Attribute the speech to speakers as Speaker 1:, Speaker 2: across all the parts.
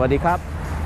Speaker 1: วัสดีครับ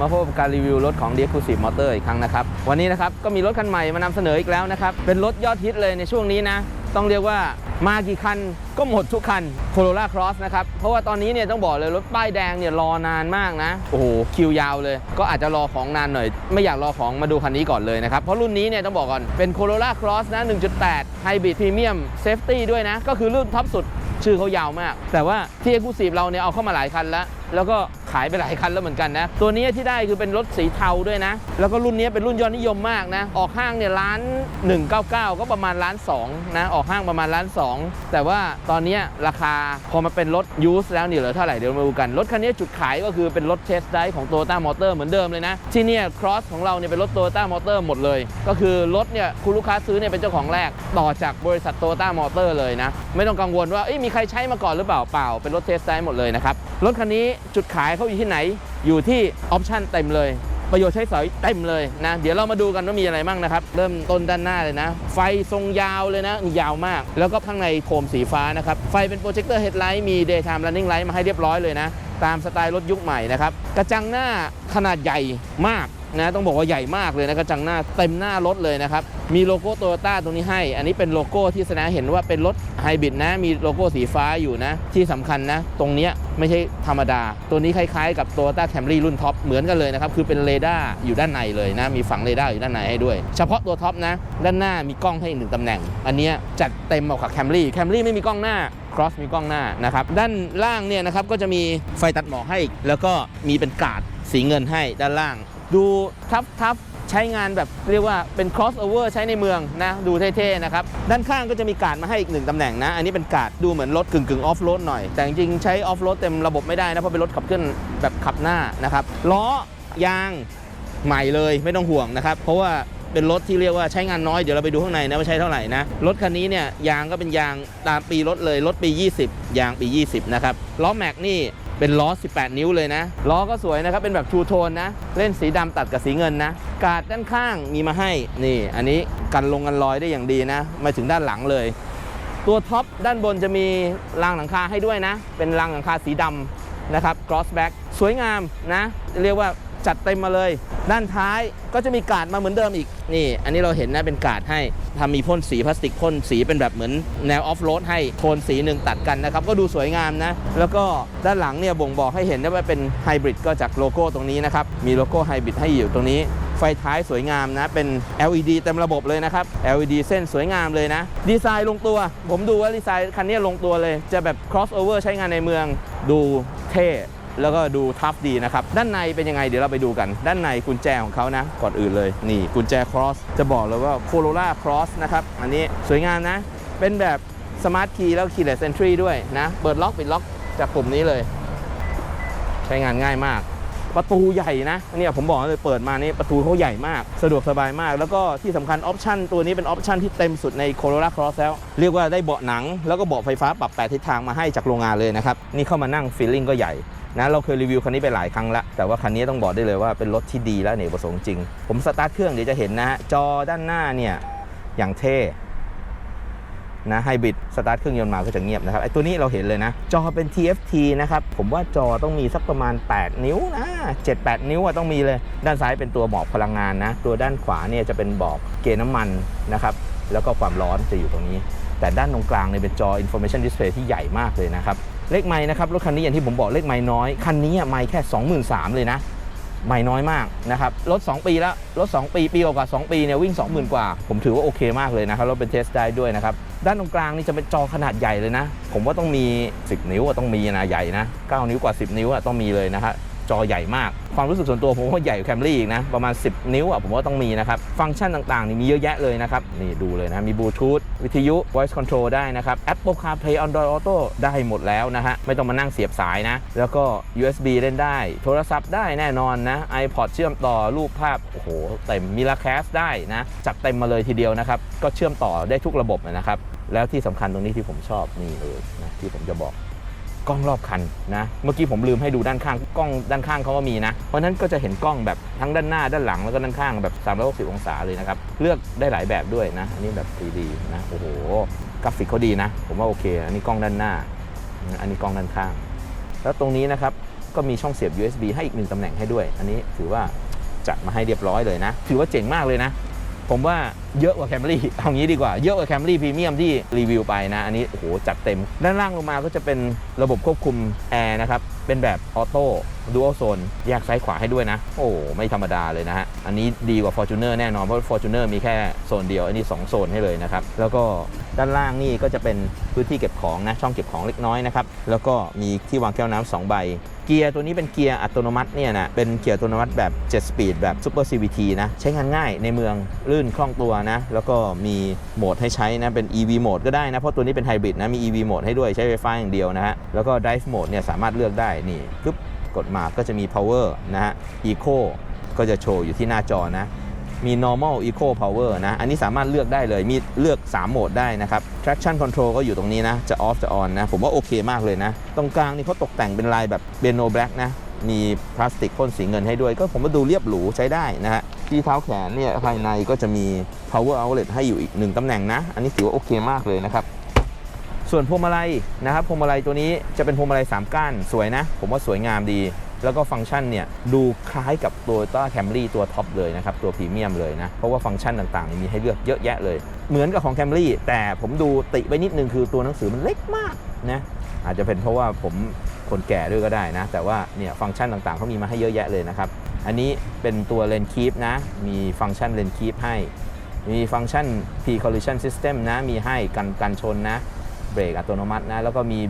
Speaker 1: มาพบกับการรีวิวรถของ d e c l u s i v e Motor อีกครั้งนะครับ วันนี้นะครับก็มีรถคันใหม่มานำเสนออีกแล้วนะครับ เป็นรถยอดฮิตเลยในช่วงนี้นะ ต้องเรียกว่ามากี่คันก็หมดทุกคัน Corolla Cross นะครับ เพราะว่าตอนนี้เนี่ยต้องบอกเลยรถป้ายแดงเนี่ยรอนานมากนะ โอ้โห คิวยาวเลย ก็อาจจะรอของนานหน่อย ไม่อยากรอของมาดูคันนี้ก่อนเลยนะครับ เพราะรุ่นนี้เนี่ยต้องบอกก่อน เป็น Corolla Cross นะ 1.8 Hybrid Premium Safety ด้วยนะ ก็คือรุ่นท็อปสุดชื่อเขายาวมาก แต่ว่าที่ Exclusive เราเนี่ยเอาเข้ามาหลายคันแล้ว แล้วก็ ขายไปหลายคันแล้วเหมือนกันนะ ตัวนี้ที่ได้คือเป็นรถสีเทาด้วยนะ แล้วก็รุ่นนี้เป็นรุ่นยอดนิยมมากนะ ออกห้างเนี่ยล้าน 199 ก็ประมาณล้าน2นะ ออกห้างประมาณล้าน 2 แต่ว่าตอนนี้ราคาพอมาเป็นรถยูสแล้วเนี่ยเหลือเท่าไหร่เดี๋ยวมาดูกัน รถคันนี้จุดขายก็คือเป็นรถเทสไดของ Toyota Motor เหมือนเดิมเลยนะ ที่เนี่ย Cross ของเราเนี่ยเป็นรถ Toyota Motor หมดเลย ก็คือรถเนี่ยคุณลูกค้าซื้อเนี่ยเป็นเจ้าของแรกต่อจากบริษัท Toyota Motor เลยนะ ไม่ต้องกังวลว่าเอ้ยมีใครใช้มาก่อนหรือเปล่าเปล่าเป็นรถเทสไดหมดเลยนะครับ รถคันนี้จุดขายเขาอยู่ที่ไหน อยู่ที่ออปชั่นเต็มเลย ประโยชน์ใช้สอยเต็มเลยนะ เดี๋ยวเรามาดูกันว่ามีอะไรบ้างนะครับ เริ่มต้นด้านหน้าเลยนะ ไฟทรงยาวเลยนะมียาวมาก แล้วก็ข้างในโคมสีฟ้านะครับ ไฟเป็นโปรเจคเตอร์เฮดไลท์มี daytime running light มาให้เรียบร้อยเลยนะ ตามสไตล์รถยุคใหม่นะครับ กระจังหน้าขนาดใหญ่มาก นะต้องบอกว่าใหญ่มากเลยนะกระจังหน้าเต็มหน้ารถเลยนะครับ มีโลโก้โตโยต้าตรงนี้ให้ อันนี้เป็นโลโก้ที่แสดงเห็นว่าเป็นรถไฮบริดนะ มีโลโก้สีฟ้าอยู่นะ ที่สำคัญนะ ตรงนี้ไม่ใช่ธรรมดา ตัวนี้คล้ายๆกับ Toyota Camry รุ่นท็อปเหมือนกันเลยนะครับ คือเป็นเรดาร์อยู่ด้านในเลยนะ มีฝังเรดาร์อยู่ด้านในให้ด้วย เฉพาะตัวท็อปนะ ด้านหน้ามีกล้องให้อีกหนึ่งตำแหน่ง อันนี้จัดเต็มเอากับ Camry Camry ไม่มีกล้องหน้า Cross มีกล้องหน้านะครับด้านล่างเนี่ยนะครับก็จะมีไฟตัดหมอกให้ แล้วก็มีเป็นกาดสีเงินให้ด้านล่าง ดูทับทับใช้งานแบบเรียกว่าเป็น crossover ใช้ในเมืองนะ ดูเท่ๆนะครับ ด้านข้างก็จะมีการดมาให้อีกหนึ่งตำแหน่งนะ อันนี้เป็นการดดูเหมือนรถกึ่งกึ่งออฟโรดหน่อย แต่จริงๆใช้ออฟโรดเต็มระบบไม่ได้นะ เพราะเป็นรถขับเคลื่อนแบบขับหน้านะครับ ล้อยางใหม่เลยไม่ต้องห่วงนะครับ เพราะว่าเป็นรถที่เรียกว่าใช้งานน้อย เดี๋ยวเราไปดูข้างในนะว่าใช้เท่าไหร่นะ รถคันนี้เนี่ยยางก็เป็นยางตามปีรถเลย รถปี 20 ยางปี 20 นะครับ ล้อแม็กนี่ เป็นล้อ 18 นิ้วเลยนะ ล้อก็สวยนะครับ เป็นแบบทูโทนนะ เล่นสีดำตัดกับสีเงินนะ กาดด้านข้างมีมาให้ นี่ อันนี้กันลงกันลอยได้อย่างดีนะ มาถึงด้านหลังเลย ตัวท็อปด้านบนจะมีรางหลังคาให้ด้วยนะ เป็นรางหลังคาสีดำนะครับ cross back สวยงามนะ เรียกว่า จัดเต็มมาเลย ด้านท้ายก็จะมีกาดมาเหมือนเดิมอีกนี่ อันนี้เราเห็นนะเป็นกาดให้ทำมีพ่นสีพลาสติกพ่นสีเป็นแบบเหมือนแนวออฟโรดให้โทนสีหนึ่งตัดกันนะครับ ก็ดูสวยงามนะ แล้วก็ด้านหลังเนี่ยบ่งบอกให้เห็นได้ว่าเป็นไฮบริดก็จากโลโก้ตรงนี้นะครับ มีโลโก้ไฮบริดให้อยู่ตรงนี้ไฟท้ายสวยงามนะ เป็น LED เต็มระบบเลยนะครับ LED เส้นสวยงามเลยนะ ดีไซน์ลงตัว ผมดูว่าดีไซน์คันนี้ลงตัวเลย จะแบบ crossover ใช้งานในเมือง ดูเท่ แล้วก็ดูทัฟดีนะครับ ด้านในเป็นยังไงเดี๋ยวเราไปดูกัน ด้านในกุญแจของเขานะ ก่อนอื่นเลย นี่กุญแจครอสจะบอกเลยว่าโคโรล่าครอสนะครับ อันนี้สวยงามนะ เป็นแบบสมาร์ทคีย์แล้วคีย์เลสเซนทรีด้วยนะ เปิดล็อกปิดล็อกจากปุ่มนี้เลย ใช้งานง่ายมาก ประตูใหญ่นะเนี่ยผมบอกเลยเปิดมานี่ประตูเขาใหญ่มาก สะดวกสบายมาก แล้วก็ที่สำคัญออปชันตัวนี้เป็นออปชันที่เต็มสุดใน Corolla Cross แล้ว เรียกว่าได้เบาะหนัง แล้วก็เบาะไฟฟ้าปรับแปดทิศทางมาให้จากโรงงานเลยนะครับ นี่เข้ามานั่งฟีลลิ่งก็ใหญ่นะเราเคยรีวิวคันนี้ไปหลายครั้งแล้วแต่ว่าคันนี้ต้องบอกได้เลยว่าเป็นรถที่ดีและเนกประสงค์จริง ผมสตาร์ทเครื่องเดี๋ยวจะเห็นนะฮะจอด้านหน้าเนี่ยอย่างเท่ นะไฮบริดสตาร์ทเครื่องยนต์มาก็จะเงียบนะครับไอ้ตัวนี้เราเห็นเลยนะ จอเป็น TFT นะครับ ผมว่าจอต้องมีสักประมาณ 8 นิ้วนะ7-8 นิ้วอะต้องมีเลย ด้านซ้ายเป็นตัวบอกพลังงานนะ ตัวด้านขวาเนี่ยจะเป็นบอกเกณฑ์น้ำมันนะครับ แล้วก็ความร้อนจะอยู่ตรงนี้ แต่ด้านตรงกลางเนี่ยเป็นจอ information display ที่ใหญ่มากเลยนะครับ เลขไม้นะครับ รถคันนี้อย่างที่ผมบอกเลขไม้น้อย คันนี้อะไม้แค่ 23,000เลยนะ ไม่น้อยมากนะครับ รถ 2 ปีแล้ว รถ 2 ปี ปีกว่า 2 ปีเนี่ยวิ่ง 20,000 กว่า ผมถือว่าโอเคมากเลยนะครับ รถเป็นเทสได้ด้วยนะครับ ด้านตรงกลางนี่จะเป็นจอขนาดใหญ่เลยนะ ผมว่าต้องมี 10 นิ้วต้องมีนะใหญ่นะ 9 นิ้วกว่า 10 นิ้วต้องมีเลยนะครับ จอใหญ่มาก ความรู้สึกส่วนตัวผมว่าใหญ่แคมรี่อีกนะ ประมาณ 10 นิ้วอะผมว่าต้องมีนะครับ ฟังก์ชันต่างๆ นี่มีเยอะแยะเลยนะครับ นี่ดูเลยนะ มีบลูทูธวิทยุ voice control ได้นะครับ Apple CarPlay Android Auto ได้หมดแล้วนะฮะ ไม่ต้องมานั่งเสียบสายนะ แล้วก็ USB เล่นได้ โทรศัพท์ได้แน่นอนนะ iPod เชื่อมต่อรูปภาพโอ้โหเต็มมีลาแคสได้นะจัดเต็มมาเลยทีเดียวนะครับก็เชื่อมต่อได้ทุกระบบนะครับแล้วที่สำคัญตรงนี้ที่ผมชอบนี่เลยนะที่ผมจะบอก กล้องรอบคันนะ เมื่อกี้ผมลืมให้ดูด้านข้าง กล้องด้านข้างเขาก็มีนะ เพราะนั้นก็จะเห็นกล้องแบบทั้งด้านหน้าด้านหลังแล้วก็ด้านข้างแบบ 360 องศาเลยนะครับ เลือกได้หลายแบบด้วยนะ อันนี้แบบ 3D นะ โอ้โห กราฟิกเขาดีนะ ผมว่าโอเค อันนี้กล้องด้านหน้า อันนี้กล้องด้านข้าง แล้วตรงนี้นะครับ ก็มีช่องเสียบ USB ให้อีกหนึ่งตำแหน่งให้ด้วย อันนี้ถือว่าจัดมาให้เรียบร้อยเลยนะ ถือว่าเจ๋งมากเลยนะ ผมว่าเยอะกว่า Camry เอางี้ดีกว่าเยอะกว่า Camry Premium ที่รีวิวไปนะ อันนี้โอ้โหจัดเต็ม ด้านล่างลงมาก็จะเป็นระบบควบคุมแอร์นะครับ เป็นแบบออโต้ดูอัลโซนแยกซ้ายขวาให้ด้วยนะ โอ้ไม่ธรรมดาเลยนะฮะ อันนี้ดีกว่า Fortuner แน่นอน เพราะ Fortuner มีแค่โซนเดียว อันนี้ 2 โซนให้เลยนะครับ แล้วก็ด้านล่างนี่ก็จะเป็นพื้นที่เก็บของนะ ช่องเก็บของเล็กน้อยนะครับ แล้วก็มีที่วางแก้วน้ำสองใบ เกียร์ตัวนี้เป็นเกียร์อัตโนมัติเนี่ยนะเป็นเกียร์อัตโนมัติแบบ 7 สปีดแบบ Super CVT นะใช้งานง่ายในเมืองลื่นคล่องตัวนะ แล้วก็มีโหมดให้ใช้นะเป็น EV โหมดก็ได้นะ เพราะตัวนี้เป็นไฮบริดนะมี EV โหมดให้ด้วยใช้ไฟฟ้าอย่างเดียวนะฮะแล้วก็ Drive โหมดเนี่ยสามารถเลือกได้นี่ปึ๊บกดมาก็จะมี Power นะฮะ Eco ก็จะโชว์อยู่ที่หน้าจอนะ มี normal eco power นะ อันนี้สามารถเลือกได้เลย มีเลือก 3 โหมดได้นะครับ traction control ก็อยู่ตรงนี้นะ จะ off จะ on นะ ผมว่าโอเคมากเลยนะ ตรงกลางนี่เขาตกแต่งเป็นลายแบบ piano black นะ มีพลาสติกพ่นสีเงินให้ด้วย ก็ผมว่าดูเรียบหรูใช้ได้นะฮะ ที่เท้าแขนเนี่ยภายในก็จะมี power outlet ให้อยู่อีกหนึ่งตำแหน่งนะ อันนี้ถือว่าโอเคมากเลยนะครับส่วนพวงมาลัยนะครับพวงมาลัยตัวนี้จะเป็นพวงมาลัย3ก้านสวยนะ ผมว่าสวยงามดี แล้วก็ฟังก์ชันเนี่ยดูคล้ายกับตัว Toyota Camry ตัวท็อปเลยนะครับ ตัวพรีเมียมเลยนะ เพราะว่าฟังก์ชันต่างๆ มีให้เลือกเยอะแยะเลย เหมือนกับของ Camry แต่ผมดูติไปนิดนึงคือตัวหนังสือมันเล็กมากนะอาจจะเป็นเพราะว่าผมคนแก่ด้วยก็ได้นะ แต่ว่าเนี่ยฟังก์ชันต่างๆเขามีมาให้เยอะแยะเลยนะครับ อันนี้เป็นตัวเลนคีปนะ มีฟังก์ชันเลนคีปให้ มีฟังก์ชัน P collision system นะ มีให้กันกันชนนะ เบรกอัตโนมัตินะ แล้วก็มี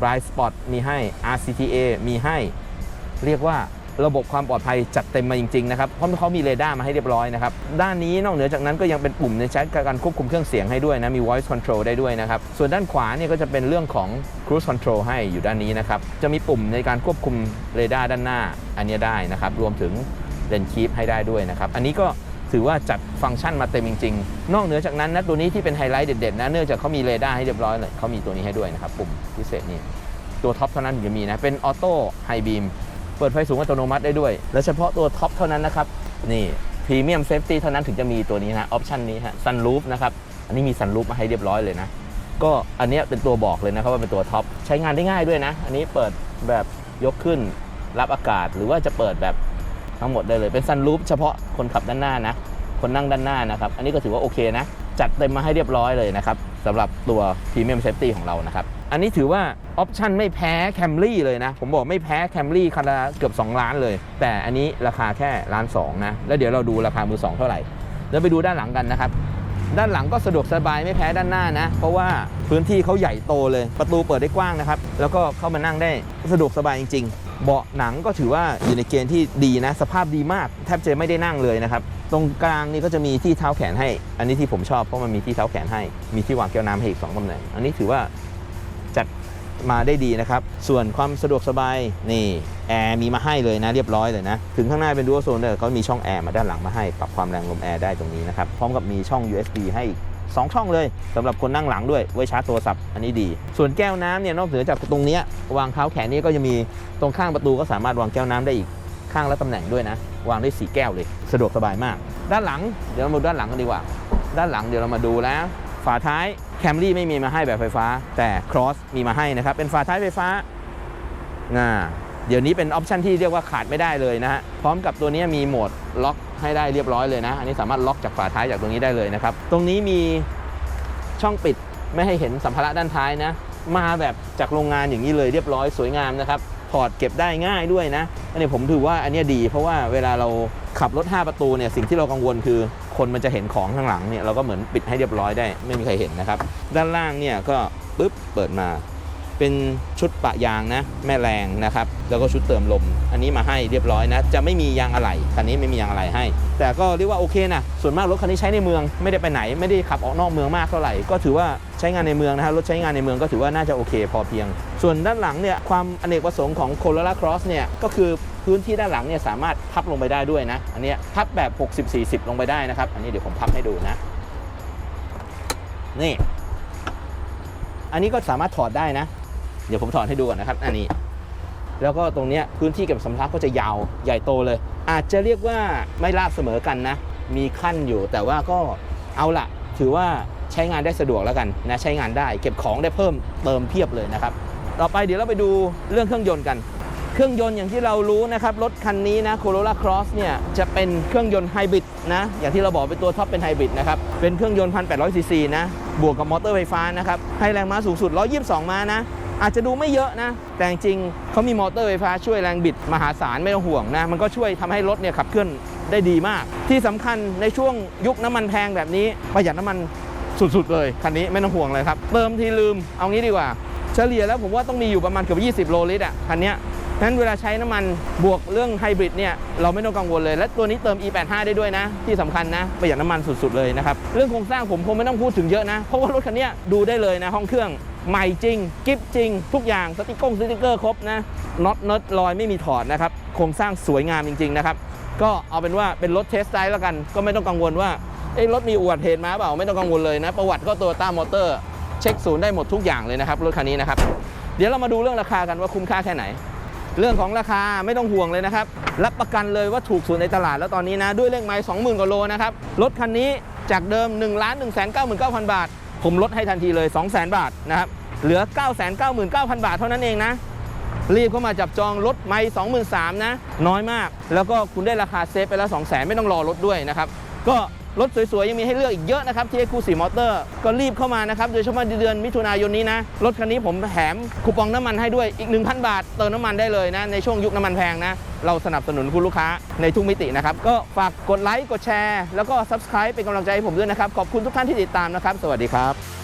Speaker 1: blind spot มีให้ RCTA มีให้ เรียกว่าระบบความปลอดภัยจัดเต็มมาจริงๆนะครับเพราะเขามีเรดาร์มาให้เรียบร้อยนะครับด้านนี้นอกเหนือจากนั้นก็ยังเป็นปุ่มในใช้การควบคุมเครื่องเสียงให้ด้วยนะมี voice control ได้ด้วยนะครับส่วนด้านขวาเนี่ยก็จะเป็นเรื่องของ cruise control ให้อยู่ด้านนี้นะครับจะมีปุ่มในการควบคุมเรดาร์ด้านหน้าอันนี้ได้นะครับรวมถึงเลนคีปให้ได้ด้วยนะครับอันนี้ก็ถือว่าจัดฟังก์ชันมาเต็มจริง ๆ นอกเหนือจากนั้นนะตัวนี้ที่เป็นไฮไลท์เด็ดๆนะเนื่องจากเขามีเรดาร์ให้เรียบร้อยเลยเขามีตัวนี้ให้ด้วยนะครับปุ่มพิเศษนี่ตัวท็อปเท่านั้นถึงจะมีนะเป็นออโต้ไฮบีม เปิดไฟสูงอัตโนมัติได้ด้วย และเฉพาะตัวท็อปเท่านั้นนะครับ นี่พรีเมียมเซฟตี้เท่านั้นถึงจะมีตัวนี้นะออปชันนี้ฮะซันรูฟนะครับ อันนี้มีซันรูฟมาให้เรียบร้อยเลยนะ ก็อันนี้เป็นตัวบอกเลยนะครับว่าเป็นตัวท็อปใช้งานได้ง่ายด้วยนะ อันนี้เปิดแบบยกขึ้นรับอากาศ หรือว่าจะเปิดแบบทั้งหมดได้เลย เป็นซันรูฟเฉพาะคนขับด้านหน้านะ คนนั่งด้านหน้านะครับ อันนี้ก็ถือว่าโอเคนะ จัดเต็มมาให้เรียบร้อยเลยนะครับสำหรับตัว Premium Safety ของเรานะครับ อันนี้ถือว่าออปชันไม่แพ้ Camry เลยนะ ผมบอกไม่แพ้ Camry คันละเกือบ 2 ล้านเลย แต่อันนี้ราคาแค่ล้านสองนะ แล้วเดี๋ยวเราดูราคามือสองเท่าไหร่เดี๋ยวไปดูด้านหลังกันนะครับ ด้านหลังก็สะดวกสบายไม่แพ้ด้านหน้านะ เพราะว่าพื้นที่เขาใหญ่โตเลย ประตูเปิดได้กว้างนะครับ แล้วก็เข้ามานั่งได้สะดวกสบายจริง ๆ เบาะหนังก็ถือว่าอยู่ในเกณฑ์ที่ดีนะ สภาพดีมาก แทบจะไม่ได้นั่งเลยนะครับ ตรงกลางนี่ก็จะมีที่เท้าแขนให้ อันนี้ที่ผมชอบเพราะมันมีที่เท้าแขนให้ มีที่วางแก้วน้ำให้อีกสองตำแหน่ง อันนี้ถือว่า มาได้ดีนะครับ ส่วนความสะดวกสบายนี่แอร์มีมาให้เลยนะเรียบร้อยเลยนะ ถึงข้างหน้าเป็นดู a l โซนเลยเขามีช่องแอร์มาด้านหลังมาให้ปรับความแรงลมแอร์ได้ตรงนี้นะครับ พร้อมกับมีช่อง USB ให้อีก2ช่องเลยสำหรับคนนั่งหลังด้วยไว้ชาร์จโทรศัพท์อันนี้ดี ส่วนแก้วน้ำเนี่ยนอกเหนือจากตรงนี้วางเท้าแขนนี้ก็จะมีตรงข้างประตูก็สามารถวางแก้วน้ำได้อีกข้างละตำแหน่งด้วยนะ วางได้สีแก้วเลย สะดวกสบายมาก ด้านหลังเดี๋ยวเรามาดูด้านหลังกันดีกว่า ด้านหลังเดี๋ยวเรามาดูแล้ว ฝาท้าย แคมรี่ไม่มีมาให้แบบไฟฟ้า แต่ Cross มีมาให้นะครับ เป็นฝาท้ายไฟฟ้านะเดี๋ยวนี้เป็นออปชันที่เรียกว่าขาดไม่ได้เลยนะฮะ พร้อมกับตัวนี้มีโหมดล็อกให้ได้เรียบร้อยเลยนะ อันนี้สามารถล็อกจากฝาท้ายจากตรงนี้ได้เลยนะครับ ตรงนี้มีช่องปิดไม่ให้เห็นสัมภาระด้านท้ายนะ มาแบบจากโรงงานอย่างนี้เลยเรียบร้อยสวยงามนะครับ ถอดเก็บได้ง่ายด้วยนะอันนี้ผมถือว่าอันนี้ดี เพราะว่าเวลาเราขับรถ 5 ประตูเนี่ยสิ่งที่เรากังวลคือ คนมันจะเห็นของข้างหลังเนี่ยเราก็เหมือนปิดให้เรียบร้อยได้ไม่มีใครเห็นนะครับ ด้านล่างเนี่ยก็ปึ๊บเปิดมา เป็นชุดปะยางนะ แม่แรงนะครับ แล้วก็ชุดเติมลม อันนี้มาให้เรียบร้อยนะ จะไม่มียางอะไหล่คันนี้ไม่มียางอะไหล่ให้ แต่ก็เรียกว่าโอเคนะ ส่วนมากรถคันนี้ใช้ในเมือง ไม่ได้ไปไหน ไม่ได้ขับออกนอกเมืองมากเท่าไหร่ ก็ถือว่าใช้งานในเมืองนะฮะรถใช้งานในเมืองก็ถือว่าน่าจะโอเค พอเพียง ส่วนด้านหลังเนี่ยความอเนกประสงค์ของ Corolla Cross เนี่ยก็คือพื้นที่ด้านหลังเนี่ยสามารถพับลงไปได้ด้วยนะ อันนี้พับแบบ 60-40 ลงไปได้นะครับ อันนี้เดี๋ยวผมพับให้ดูนะ นี่ อันนี้ก็สามารถถอดได้นะ เดี๋ยวผมถอดให้ดูก่อนนะครับ อันนี้ แล้วก็ตรงนี้พื้นที่เก็บสัมภาระก็จะยาวใหญ่โตเลย อาจจะเรียกว่าไม่ราบเสมอกันนะ มีขั้นอยู่ แต่ว่าก็เอาละถือว่าใช้งานได้สะดวกแล้วกันนะใช้งานได้เก็บของได้เพิ่มเติมเพียบเลยนะครับ ต่อไปเดี๋ยวเราไปดูเรื่องเครื่องยนต์กัน เครื่องยนต์อย่างที่เรารู้นะครับ รถคันนี้นะ Corolla Cross เนี่ยจะเป็นเครื่องยนต์ไฮบริดนะ อย่างที่เราบอกเป็นตัวท็อปเป็นไฮบริดนะครับ เป็นเครื่องยนต์ 1,800ซีซีนะ บวกกับมอเตอร์ไฟฟ้านะครับ ให้แรงม้าสูงสุด 122 ม้านะ อาจจะดูไม่เยอะนะ แต่จริงเขามีมอเตอร์ไฟฟ้าช่วยแรงบิดมหาศาลไม่ต้องห่วงนะ มันก็ช่วยทำให้รถเนี่ยขับเคลื่อนได้ดีมาก ที่สำคัญในช่วงยุคน้ำมันแพงแบบนี้ประหยัดน้ำมันสุดๆเลยคันนี้ไม่ต้องห่วงเลยครับเติมทีลืมเอางี้ดีกว่า เฉลี่ยแล้วผมว่าต้องมีอยู่ประมาณเกือบ20 โลลิตรอะคันเนี้ย นั้นเวลาใช้น้ำมันบวกเรื่องไฮบริดเนี่ยเราไม่ต้องกังวลเลย และตัวนี้เติม E85 ได้ด้วยนะ ที่สำคัญนะ ประหยัดน้ำมันสุดๆเลยนะครับ เรื่องโครงสร้างผมคงไม่ต้องพูดถึงเยอะนะ เพราะว่ารถคันนี้ดูได้เลยนะห้องเครื่องใหม่จริง กิฟจริง ทุกอย่างสติกเกอร์สติกเกอร์ครบนะน็อตเนิร์ดลอยไม่มีถอดนะครับโครงสร้างสวยงามจริง ๆ นะครับ ก็เอาเป็นว่าเป็นรถเทสไ i แล้วกัน ก็ไม่ต้องกังวลว่าเอ้รถมีอุบัติเหตุมาเปล่าไม่ต้องกังวลเลยนะ ประวัติก็ตัวต้ามอเตอร์ เช็คศูนย์ได้หมดทุกอย่างเลยนะครับรถคันนี้นะครับเดี๋ยวเรามาดูเรื่องราคากันว่าคุ้มค่าแค่ไหน เรื่องของราคาไม่ต้องห่วงเลยนะครับ รับประกันเลยว่าถูกสุดในตลาดแล้วตอนนี้นะ ด้วยเลขไม้20,000กว่าโลนะครับ รถคันนี้จากเดิม 1 1 9 9 9 0 0 บาท ผมลดให้ทันทีเลย 200,000 บาทนะครับ เหลือ 999,000 บาทเท่านั้นเองนะ รีบเข้ามาจับจองรถไม่23,000นะ น้อยมาก แล้วก็คุณได้ราคาเซฟไปแล้ว200,000 ไม่ต้องรอรถด้วยนะครับ ก็ รถสวยๆ ยังมีให้เลือกอีกเยอะนะครับที่ X4 มอเตอร์ก็รีบเข้ามานะครับ โดยเฉพาะเดือนมิถุนายนนี้นะ รถคันนี้ผมแถมคูปองน้ำมันให้ด้วยอีก 1,000 บาท เติมน้ำมันได้เลยนะ ในช่วงยุคน้ำมันแพงนะ เราสนับสนุนคุณลูกค้าในทุกมิตินะครับ ก็ฝากกดไลค์กดแชร์ แล้วก็ Subscribe เป็นกำลังใจให้ผมด้วยนะครับ ขอบคุณทุกท่านที่ติดตามนะครับ สวัสดีครับ